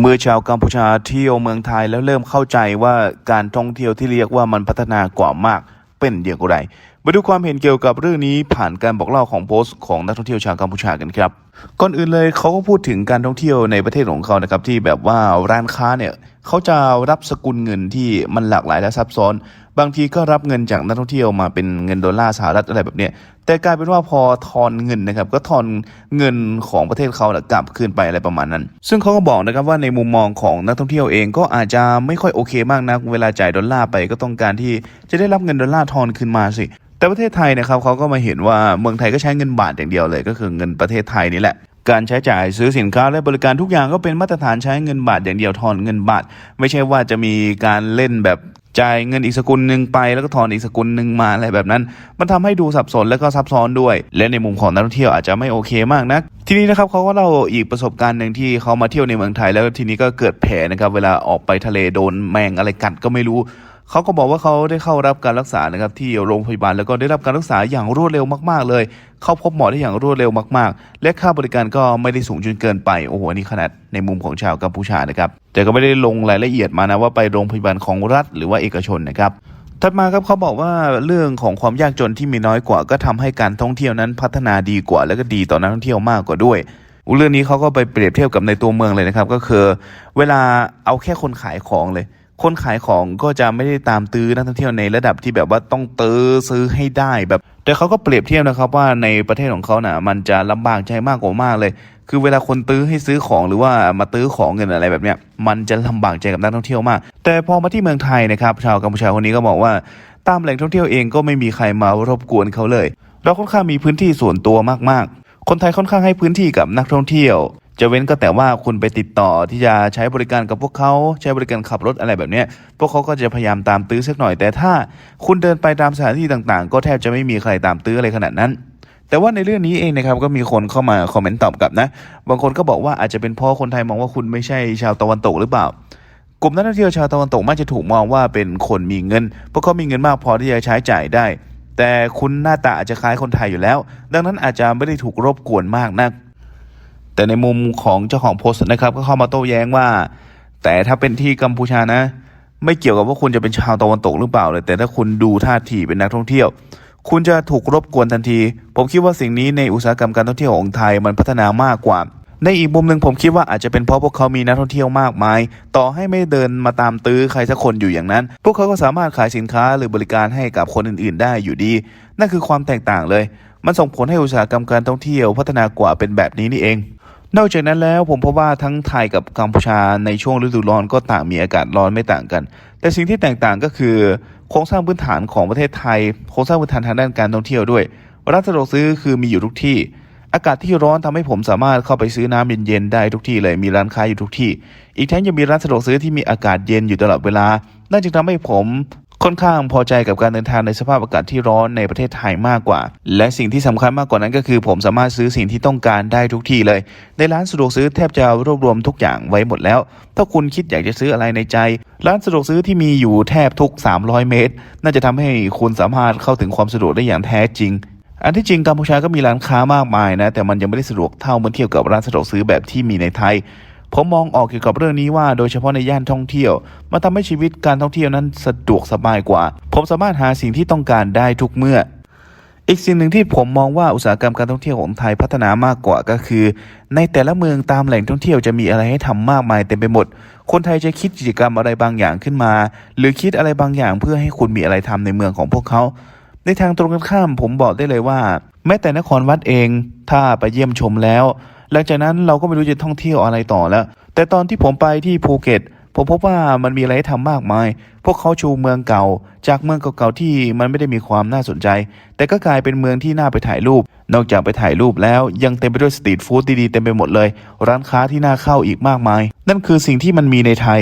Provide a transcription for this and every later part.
เมื่อชาวกัมพูชาเที่ยวเมืองไทยแล้วเริ่มเข้าใจว่าการท่องเที่ยวที่เรียกว่ามันพัฒนากว่ามากเป็นอย่างไรมาดูความเห็นเกี่ยวกับเรื่องนี้ผ่านการบอกเล่าของโพสต์ของนักท่องเที่ยวชาวกัมพูชากันครับ ก่อนอื่นเลยเขาก็พูดถึงการท่องเที่ยวในประเทศของเขานะครับที่แบบว่าร้านค้าเนี่ย เขาจะรับสกุลเงินที่มันหลากหลายและซับซ้อน บางทีก็รับเงินจากนักท่องเที่ยวมาเป็นเงินดอลลาร์สหรัฐอะไรแบบเนี้ยแต่กลายเป็นว่าพอทอนเงินนะครับ ก็ทอนเงินของประเทศเขาน่ะกลับคืนไปอะไรประมาณนั้น ซึ่งเขาก็บอกนะครับว่าในมุมมองของนักท่องเที่ยวเองก็อาจจะไม่ค่อยโอเคมากนักเวลาจ่ายดอลลาร์ไปก็ต้องการที่จะได้รับเงินดอลลาร์ทอนคืนมาสิแต่ประเทศไทยนะครับเขาก็มาเห็นว่าเมืองไทยก็ใช้เงินบาทอย่างเดียวเลย ก็คือเงินประเทศไทยนี่แหละ การใช้จ่ายซื้อสินค้าและบริการทุกอย่างก็เป็นมาตรฐานใช้เงินบาทอย่างเดียวทอนเงินบาท ไม่ใช่ว่าจะมีการเล่นแบบจ่ายเงินอีกสกุลหนึ่งไปแล้วก็ทอนอีกสกุลหนึ่งมาอะไรแบบนั้น มันทำให้ดูสับสนและก็ซับซ้อนด้วย และในมุมของนักท่องเที่ยวอาจจะไม่โอเคมากนักทีนี้นะครับเขาก็เล่าอีกประสบการณ์หนึ่งที่เขามาเที่ยวในเมืองไทยแล้วทีนี้ก็เกิดแผลนะครับเวลาออกไปทะเลโดนแมงอะไรกัดก็ไม่รู้ เขาก็บอกว่าเขาได้เข้ารับการรักษานะครับที่โรงพยาบาลแล้วก็ได้รับการรักษาอย่างรวดเร็วมาก ๆ เลย เข้าพบหมอได้อย่างรวดเร็วมาก ๆ และค่าบริการก็ไม่ได้สูงจนเกินไปโอ้โหอันนี่ขนาดในมุมของชาวกัมพูชานะครับแต่ก็ไม่ได้ลงรายละเอียดมานะว่าไปโรงพยาบาลของรัฐหรือว่าเอกชนนะครับถัดมาครับเขาบอกว่าเรื่องของความยากจนที่มีน้อยกว่า ก็ทำให้การท่องเที่ยวนั้นพัฒนาดีกว่า และก็ดีต่อนักท่องเที่ยวมากกว่าด้วยเรื่องนี้เขาก็ไปเปรียบเทียบกับในตัวเมืองเลยนะครับ ก็คือ เวลาเอาแค่คนขายของเลย คนขายของก็จะไม่ได้ตามตื้อนักท่องเที่ยวในระดับที่แบบว่าต้องตื้อซื้อให้ได้แบบ แต่เขาก็เปรียบเทียบนะครับว่าในประเทศของเขาน่ะมันจะลำบากใจมากกว่ามากเลย คือเวลาคนตื้อให้ซื้อของหรือว่ามาตื้อของเงินอะไรแบบเนี้ยมันจะลำบากใจกับนักท่องเที่ยวมาก แต่พอมาที่เมืองไทยนะครับชาวกัมพูชาคนนี้ก็บอกว่าตามแหล่งท่องเที่ยวเองก็ไม่มีใครมารบกวนเขาเลย เราค่อนข้างมีพื้นที่ส่วนตัวมากๆ คนไทยค่อนข้างให้พื้นที่กับนักท่องเที่ยว จะเว้นก็แต่ว่าคุณไปติดต่อที่จะใช้บริการกับพวกเขาใช้บริการขับรถอะไรแบบนี้พวกเขาก็จะพยายามตามตื้อสักหน่อย แต่ถ้าคุณเดินไปตามสถานที่ต่างๆ ก็แทบจะไม่มีใครตามตื้ออะไรขนาดนั้น แต่ว่าในเรื่องนี้เองนะครับก็มีคนเข้ามาคอมเมนต์ตอบกลับนะ บางคนก็บอกว่าอาจจะเป็นเพราะคนไทยมองว่าคุณไม่ใช่ชาวตะวันตกหรือเปล่ากลุ่มนักท่องเที่ยวชาวตะวันตกมักจะถูกมองว่าเป็นคนมีเงินเพราะเขามีเงินมากพอที่จะใช้จ่ายได้ แต่คุณหน้าตาอาจจะคล้ายคนไทยอยู่แล้ว ดังนั้นอาจจะไม่ได้ถูกรบกวนมากนัก แต่ในมุมของเจ้าของโพสต์นะครับ ก็เข้ามาโต้แย้งว่า แต่ถ้าเป็นที่กัมพูชานะ ไม่เกี่ยวกับว่าคุณจะเป็นชาวตะวันตกหรือเปล่าเลย แต่ถ้าคุณดูท่าทีเป็นนักท่องเที่ยว คุณจะถูกรบกวนทันที ผมคิดว่าสิ่งนี้ในอุตสาหกรรมการท่องเที่ยวของไทยมันพัฒนามากกว่าในอีกมุมหนึ่งผมคิดว่าอาจจะเป็นเพราะพวกเขามีนักท่องเที่ยวมากมาย ต่อให้ไม่เดินมาตามตื้อใครสักคนอยู่อย่างนั้น พวกเขาก็สามารถขายสินค้าหรือบริการให้กับคนอื่นๆ ได้อยู่ดี นั่นคือความแตกต่างเลย มันส่งผลให้อุตสาหกรรมการท่องเที่ยวพัฒนากว่าเป็นแบบนี้นี่เอง นอกจากนั้นแล้วผมพบว่าทั้งไทยกับกัมพูชาในช่วงฤดูร้อนก็ต่างมีอากาศร้อนไม่ต่างกัน แต่สิ่งที่แตกต่างก็คือโครงสร้างพื้นฐานของประเทศไทย โครงสร้างพื้นฐานทางด้านการท่องเที่ยวด้วยร้านสะดวกซื้อคือมีอยู่ทุกที่ อากาศที่ร้อนทำให้ผมสามารถเข้าไปซื้อน้ำเย็นๆได้ทุกที่เลยมีร้านค้าอยู่ทุกที่ อีกทั้งยังมีร้านสะดวกซื้อที่มีอากาศเย็นอยู่ตลอดเวลานั่นจึงทำให้ผม ค่อนข้างพอใจกับการเดินทางในสภาพอากาศที่ร้อนในประเทศไทยมากกว่า และสิ่งที่สำคัญมากกว่านั้นก็คือ ผมสามารถซื้อสิ่งที่ต้องการได้ทุกที่เลย ในร้านสะดวกซื้อแทบจะรวบรวมทุกอย่างไว้หมดแล้ว ถ้าคุณคิดอยากจะซื้ออะไรในใจ ร้านสะดวกซื้อที่มีอยู่แทบทุก 300 เมตร น่าจะทำให้คุณสามารถเข้าถึงความสะดวกได้อย่างแท้จริงอันที่จริงกัมพูชาก็มีร้านค้ามากมายนะ แต่มันยังไม่ได้สะดวกเท่าเมื่อเทียบกับร้านสะดวกซื้อแบบที่มีในไทย ผมมองออกเกี่ยวกับเรื่องนี้ว่าโดยเฉพาะในย่านท่องเที่ยว มันทำให้ชีวิตการท่องเที่ยวนั้นสะดวกสบายกว่า ผมสามารถหาสิ่งที่ต้องการได้ทุกเมื่อ อีกสิ่งหนึ่งที่ผมมองว่าอุตสาหกรรมการท่องเที่ยวของไทยพัฒนามากกว่าก็คือ ในแต่ละเมืองตามแหล่งท่องเที่ยวจะมีอะไรให้ทำมากมายเต็มไปหมด คนไทยจะคิดกิจกรรมอะไรบางอย่างขึ้นมา หรือคิดอะไรบางอย่างเพื่อให้คุณมีอะไรทำในเมืองของพวกเขาในทางตรงกันข้ามผมบอกได้เลยว่า แม้แต่นครวัดเอง ถ้าไปเยี่ยมชมแล้ว หลังจากนั้นเราก็ไม่รู้จะท่องเที่ยวอะไรต่อแล้ว แต่ตอนที่ผมไปที่ภูเก็ตผมพบว่ามันมีอะไรให้ทำมากมาย พวกเขาชูเมืองเก่า จากเมืองเก่าๆที่มันไม่ได้มีความน่าสนใจ แต่ก็กลายเป็นเมืองที่น่าไปถ่ายรูป นอกจากไปถ่ายรูปแล้วยังเต็มไปด้วยสตรีทฟู้ดดีๆเต็มไปหมดเลย ร้านค้าที่น่าเข้าอีกมากมาย นั่นคือสิ่งที่มันมีในไทย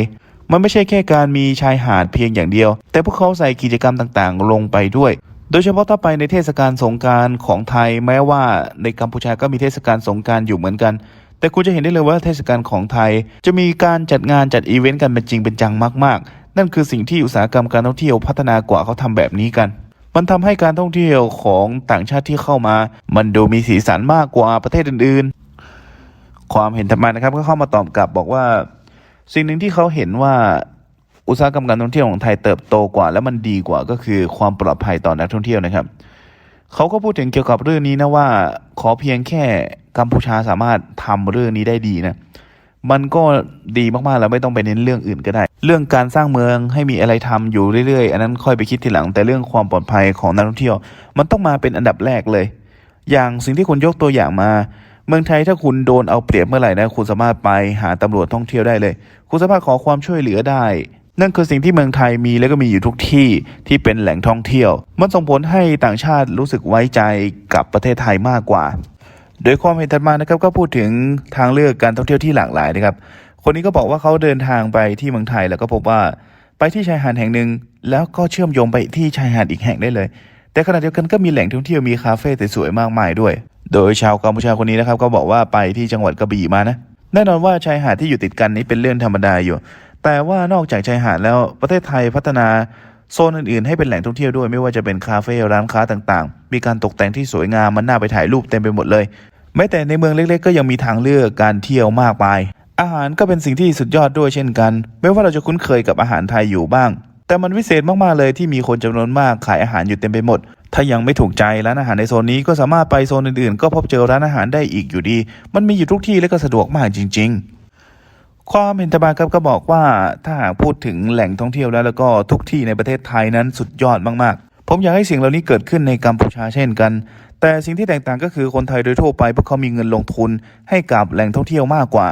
มันไม่ใช่แค่การมีชายหาดเพียงอย่างเดียว แต่พวกเขาใส่กิจกรรมต่างๆ ลงไปด้วย โดยเฉพาะถ้าไปในเทศกาลสงการของไทยแม้ว่าในกัมพูชาก็มีเทศกาลสงการอยู่เหมือนกัน แต่คุณจะเห็นได้เลยว่าเทศกาลของไทย จะมีการจัดงานจัดอีเวนต์กันเป็นจริงเป็นจังมาก ๆ นั่นคือสิ่งที่อุตสาหกรรมการท่องเที่ยวพัฒนากว่าเขาทำแบบนี้กัน มันทำให้การท่องเที่ยวของต่างชาติที่เข้ามา มันดูมีสีสันมากกว่าประเทศอื่น ๆ ความเห็นธรรมานะครับก็เข้ามาตอบกลับบอกว่า สิ่งหนึ่งที่เขาเห็นว่า อุตสาหกรรมการท่องเที่ยวของไทยเติบโตกว่า และมันดีกว่าก็คือความปลอดภัยต่อนักท่องเที่ยวนะครับเขาก็พูดถึงเกี่ยวกับเรื่องนี้นะว่า ขอเพียงแค่กัมพูชาสามารถทำเรื่องนี้ได้ดีนะมันก็ดีมากๆแล้วไม่ต้องไปเน้นเรื่องอื่นก็ได้ เรื่องการสร้างเมืองให้มีอะไรทำอยู่เรื่อยๆ อันนั้นค่อยไปคิดทีหลังแต่เรื่องความปลอดภัยของนักท่องเที่ยว มันต้องมาเป็นอันดับแรกเลย อย่างสิ่งที่คุณยกตัวอย่างมา เมืองไทยถ้าคุณโดนเอาเปรียบเมื่อไหร่นะคุณสามารถไปหาตำรวจท่องเที่ยวได้เลย คุณสามารถขอความช่วยเหลือได้ นั่นคือสิ่งที่เมืองไทยมีและก็มีอยู่ทุกที่ที่เป็นแหล่งท่องเที่ยว มันส่งผลให้ต่างชาติรู้สึกไว้ใจกับประเทศไทยมากกว่า โดยความเห็นถัดมานะครับก็พูดถึงทางเลือกการท่องเที่ยวที่หลากหลายนะครับ คนนี้ก็บอกว่าเขาเดินทางไปที่เมืองไทยแล้วก็พบว่าไปที่ชายหาดแห่งหนึ่งแล้วก็เชื่อมโยงไปที่ชายหาดอีกแห่งได้เลย แต่ขณะเดียวกันก็มีแหล่งท่องเที่ยวมีคาเฟ่สวยๆมากมายด้วย โดยชาวกัมพูชาคนนี้นะครับก็บอกว่าไปที่จังหวัดกระบี่มานะ แน่นอนว่าชายหาดที่อยู่ติดกันนี้เป็นเรื่องธรรมดาอยู่ แต่ว่านอกจากชายหาดแล้วประเทศไทยพัฒนาโซนอื่นๆให้เป็นแหล่งท่องเที่ยวด้วยไม่ว่าจะเป็นคาเฟ่ร้านค้าต่างๆ มีการตกแต่งที่สวยงามมันน่าไปถ่ายรูปเต็มไปหมดเลยแม้แต่ในเมืองเล็กๆ ก็ยังมีทางเลือกการเที่ยวมากมาย อาหารก็เป็นสิ่งที่สุดยอดด้วยเช่นกันไม่ว่าเราจะคุ้นเคยกับอาหารไทยอยู่บ้าง แต่มันวิเศษมากๆเลยที่มีคนจำนวนมากขายอาหารอยู่เต็มไปหมด ถ้ายังไม่ถูกใจร้านอาหารในโซนนี้ก็สามารถไปโซนอื่นๆ ก็พบเจอร้านอาหารได้อีกอยู่ดี มันมีอยู่ทุกที่และก็สะดวกมากจริง ๆ ความเห็นตบาครับก็บอกว่าถ้าหากพูดถึงแหล่งท่องเที่ยวแล้วแล้วก็ทุกที่ในประเทศไทยนั้นสุดยอดมากๆ ผมอยากให้สิ่งเหล่านี้เกิดขึ้นในกัมพูชาเช่นกัน แต่สิ่งที่แตกต่างก็คือคนไทยโดยทั่วไปพวกเขามีเงินลงทุนให้กับแหล่งท่องเที่ยวมากกว่า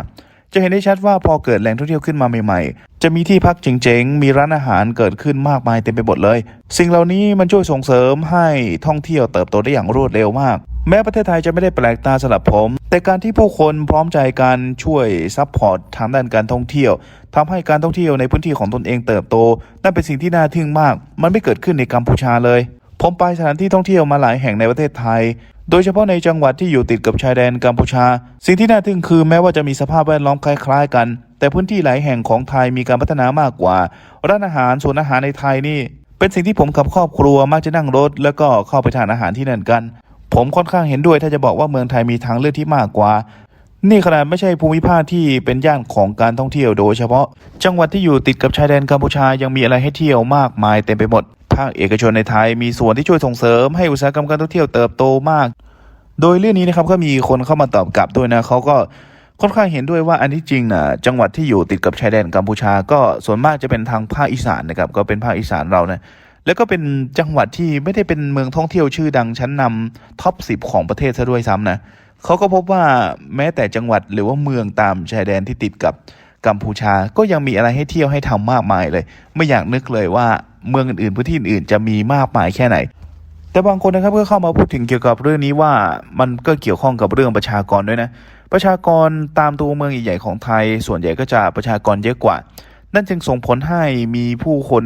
จะเห็นได้ชัดว่าพอเกิดแหล่งท่องเที่ยวขึ้นมาใหม่ๆ จะมีที่พักเจ๋งๆ มีร้านอาหารเกิดขึ้นมากมายเต็มไปหมดเลย สิ่งเหล่านี้มันช่วยส่งเสริมให้ท่องเที่ยวเติบโตได้อย่างรวดเร็วมาก แม้ประเทศไทยจะไม่ได้แปลกตาสำหรับผม แต่การที่ผู้คนพร้อมใจกันช่วยซัพพอร์ตทางด้านการท่องเที่ยวทำให้การท่องเที่ยวในพื้นที่ของตนเองเติบโต นั่นเป็นสิ่งที่น่าทึ่งมาก มันไม่เกิดขึ้นในกัมพูชาเลย ผมไปสถานที่ท่องเที่ยวมาหลายแห่งในประเทศไทย โดยเฉพาะในจังหวัดที่อยู่ติดกับชายแดนกัมพูชา สิ่งที่น่าทึ่งคือแม้ว่าจะมีสภาพแวดล้อมคล้าย ๆ กัน แต่พื้นที่หลายแห่งของไทยมีการพัฒนามากกว่า ร้านอาหารส่วนอาหารในไทยนี่ เป็นสิ่งที่ผมกับครอบครัวมักจะนั่งรถ แล้วก็เข้าไปทานอาหารที่นั่นกัน ผมค่อนข้างเห็นด้วยถ้าจะบอกว่าเมืองไทยมีทางเลือกที่มากกว่า นี่ขนาดไม่ใช่ภูมิภาคที่เป็นย่านของการท่องเที่ยวโดยเฉพาะ จังหวัดที่อยู่ติดกับชายแดนกัมพูชายังมีอะไรให้เที่ยวมากมายเต็มไปหมด ภาคเอกชนในไทยมีส่วนที่ช่วยส่งเสริมให้อุตสาหกรรมการท่องเที่ยวเติบโตมาก โดยเรื่องนี้นะครับก็มีคนเข้ามาตอบกลับด้วยนะเขาก็ค่อนข้างเห็นด้วยว่าอันที่จริงนะจังหวัดที่อยู่ติดกับชายแดนกัมพูชา ก็ส่วนมากจะเป็นทางภาคอีสานนะครับก็เป็นภาคอีสานเรานะ แล้วก็เป็นจังหวัดที่ไม่ได้เป็นเมืองท่องเที่ยวชื่อดังชั้นนำท็อปสิบของประเทศซะด้วยซ้ำนะเขาก็พบว่าแม้แต่จังหวัดหรือว่าเมืองตามชายแดนที่ติดกับกัมพูชาก็ยังมีอะไรให้เที่ยวให้ทำมากมายเลย ไม่อยากนึกเลยว่าเมืองอื่นๆพื้นที่อื่นๆจะมีมากมายแค่ไหน แต่บางคนนะครับก็เข้ามาพูดถึงเกี่ยวกับเรื่องนี้ว่ามันก็เกี่ยวข้องกับเรื่องประชากรด้วยนะ ประชากรตามตัวเมืองใหญ่ๆของไทย ส่วนใหญ่ก็จะประชากรเยอะกว่า นั่นจึงส่งผลให้มีผู้คน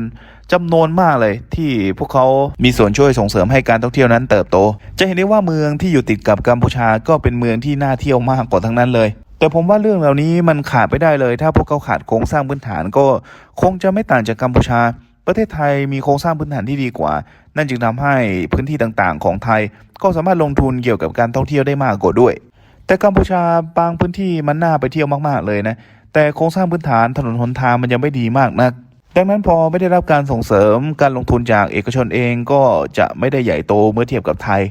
จำนวนมากเลย ที่พวกเขามีส่วนช่วยส่งเสริมให้การท่องเที่ยวนั้นเติบโต จะเห็นได้ว่าเมืองที่อยู่ติดกับกัมพูชาก็เป็นเมืองที่น่าเที่ยวมากกว่าทั้งนั้นเลย แต่ผมว่าเรื่องเหล่านี้มันขาดไปได้เลย ถ้าพวกเขาขาดโครงสร้างพื้นฐานก็คงจะไม่ต่างจากกัมพูชา ประเทศไทยมีโครงสร้างพื้นฐานที่ดีกว่า นั่นจึงทำให้พื้นที่ต่างๆ ของไทย ก็สามารถลงทุนเกี่ยวกับการท่องเที่ยวได้มากกว่าด้วย แต่กัมพูชาบางพื้นที่มันน่าไปเที่ยวมากๆเลยนะ แต่โครงสร้างพื้นฐานถนนหนทางมันยังไม่ดีมากนัก ดังนั้นพอไม่ได้รับการส่งเสริมการลงทุนจากเอกชนเองก็จะไม่ได้ใหญ่โตเมื่อเทียบกับไทย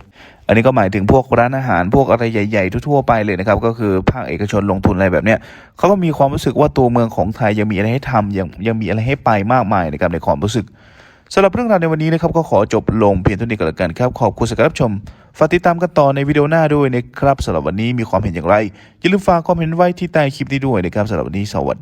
อันนี้ก็หมายถึงพวกร้านอาหารพวกอะไรใหญ่ ๆ ทั่วๆไปเลยนะครับ ก็คือภาคเอกชนลงทุนอะไรแบบเนี้ยเขาก็มีความรู้สึกว่าตัวเมืองของไทยยังมีอะไรให้ทำยังยังมีอะไรให้ไปมากมายนะครับในความรู้สึกสำหรับเรื่องราวในวันนี้นะครับก็ขอจบลงเพียงเท่านี้ก็แล้วกันครับขอบคุณสำหรับรับชม ฝากติดตามกันต่อในวิดีโอหน้าด้วยนะครับสำหรับวันนี้มีความเห็นอย่างไรอย่าลืมฝากความเห็นไว้ที่ใต้คลิปนี้ด้วยนะครับสำหรับวันนี้สวัสดี